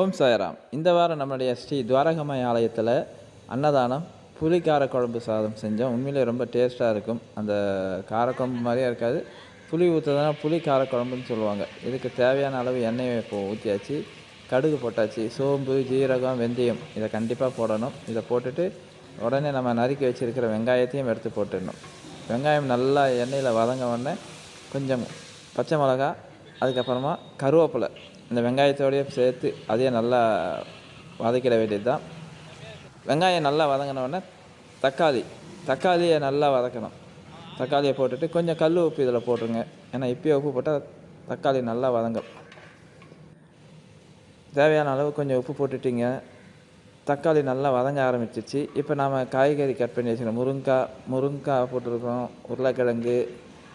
ஓம் சாயராம். இந்த வாரம் நம்மளுடைய ஸ்ரீ துவாரகமாய் ஆலயத்தில் அன்னதானம் புளி காரக்குழம்பு சாதம் செஞ்சோம். உண்மையிலே ரொம்ப டேஸ்ட்டாக இருக்கும். அந்த காரக்குழம்பு மாதிரியே இருக்காது. புளி ஊற்றுறதுனா புளி காரக்குழம்புன்னு சொல்லுவாங்க. இதுக்கு தேவையான அளவு எண்ணெயை இப்போ ஊற்றியாச்சு கடுகு போட்டாச்சு. சோம்பு ஜீரகம் வெந்தயம் இதை கண்டிப்பாக போடணும். இதை போட்டுட்டு உடனே நம்ம நறுக்கி வச்சுருக்கிற வெங்காயத்தையும் எடுத்து போட்டுடணும். வெங்காயம் நல்லா எண்ணெயில் வதங்க உடனே கொஞ்சம் பச்சை மிளகா அதுக்கப்புறமா கருவேப்பிலை. இந்த வெங்காயத்தோடயே சேர்த்து அதையே நல்லா வதக்கிட வேண்டியது தான் வெங்காயம் நல்லா வதங்கினோடனே தக்காளி தக்காளியை நல்லா வதக்கணும். தக்காளியை போட்டுட்டு கொஞ்சம் கல் உப்பு இதில் போட்டுருங்க. ஏன்னா இப்போயே உப்பு போட்டால் தக்காளி நல்லா வதங்கும். தேவையான அளவு கொஞ்சம் உப்பு போட்டுட்டிங்க. தக்காளி நல்லா வதங்க ஆரம்பிச்சிச்சு. இப்போ நாம் காய்கறி கட் பண்ணி வச்சுக்கணும். முருங்காய் முருங்காய் போட்டிருக்கோம். உருளைக்கிழங்கு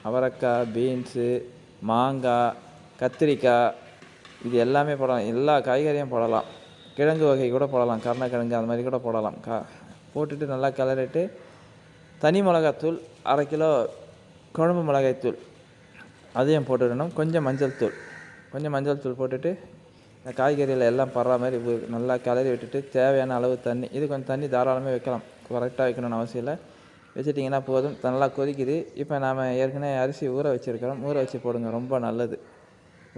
அவரைக்காய் பீன்ஸு மாங்காய் கத்திரிக்காய் இது எல்லாமே போடலாம். எல்லா காய்கறியும் போடலாம். கிழங்கு வகை கூட போடலாம். கருணக்கிழங்கு அந்த மாதிரி கூட போடலாம். கா போட்டுட்டு நல்லா கிளறிட்டு தனி மிளகாத்தூள் அரை கிலோ குழம்பு மிளகாய்த்தூள் அதையும் போட்டுடணும். கொஞ்சம் மஞ்சள் தூள். கொஞ்சம் மஞ்சள் தூள் போட்டுட்டு இந்த காய்கறியில் எல்லாம் படுற மாதிரி நல்லா கிளறி விட்டுட்டு தேவையான அளவு தண்ணி இது கொஞ்சம் தண்ணி தாராளமாக வைக்கலாம். கரெக்டாக வைக்கணும்னு அவசியம் இல்லை. வச்சுட்டிங்கன்னா போதும். நல்லா கொதிக்குது. இப்போ நாம் ஏற்கனவே அரிசி ஊற வச்சுருக்கிறோம். ஊற வச்சு போடுங்க. ரொம்ப நல்லது.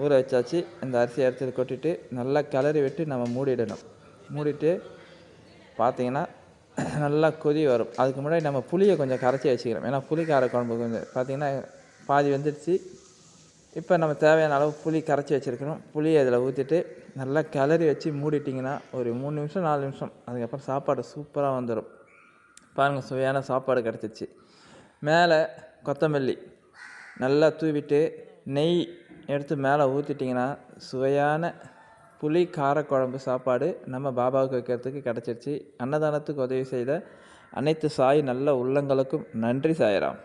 ஊற வச்சாச்சு. இந்த அரிசி எடுத்து கொட்டிட்டு நல்லா கிளறி விட்டு நம்ம மூடிடணும். மூடிட்டு பார்த்தீங்கன்னா நல்லா கொதி வரும். அதுக்கு முன்னாடி நம்ம புளியை கொஞ்சம் கரைச்சி வச்சுக்கிறோம் ஏன்னா புளி கார குழம்பு கொஞ்சம் பார்த்திங்கன்னா பாதி வெந்துடுச்சு. இப்போ நம்ம தேவையான அளவு புளி கரைச்சி வச்சுருக்கணும். புளியை அதில் ஊற்றிட்டு நல்லா கிளறி வச்சு மூடிட்டிங்கன்னா ஒரு மூணு நிமிஷம் நாலு நிமிஷம் அதுக்கப்புறம் சாப்பாடு சூப்பராக வந்துடும். பாருங்கள் சுவையான சாப்பாடு கிடச்சிச்சு. மேலே கொத்தமல்லி நல்லா தூவிட்டு நெய் எடுத்து மேலே ஊற்றிட்டிங்கன்னா சுவையான புளி காரக்குழம்பு சாப்பாடு நம்ம பாபாவுக்கு வைக்கிறதுக்கு கிடச்சிருச்சு. அன்னதானத்துக்கு உதவி செய்த அனைத்து சாய் நல்ல உள்ளங்களுக்கும் நன்றி சாய்ராம்.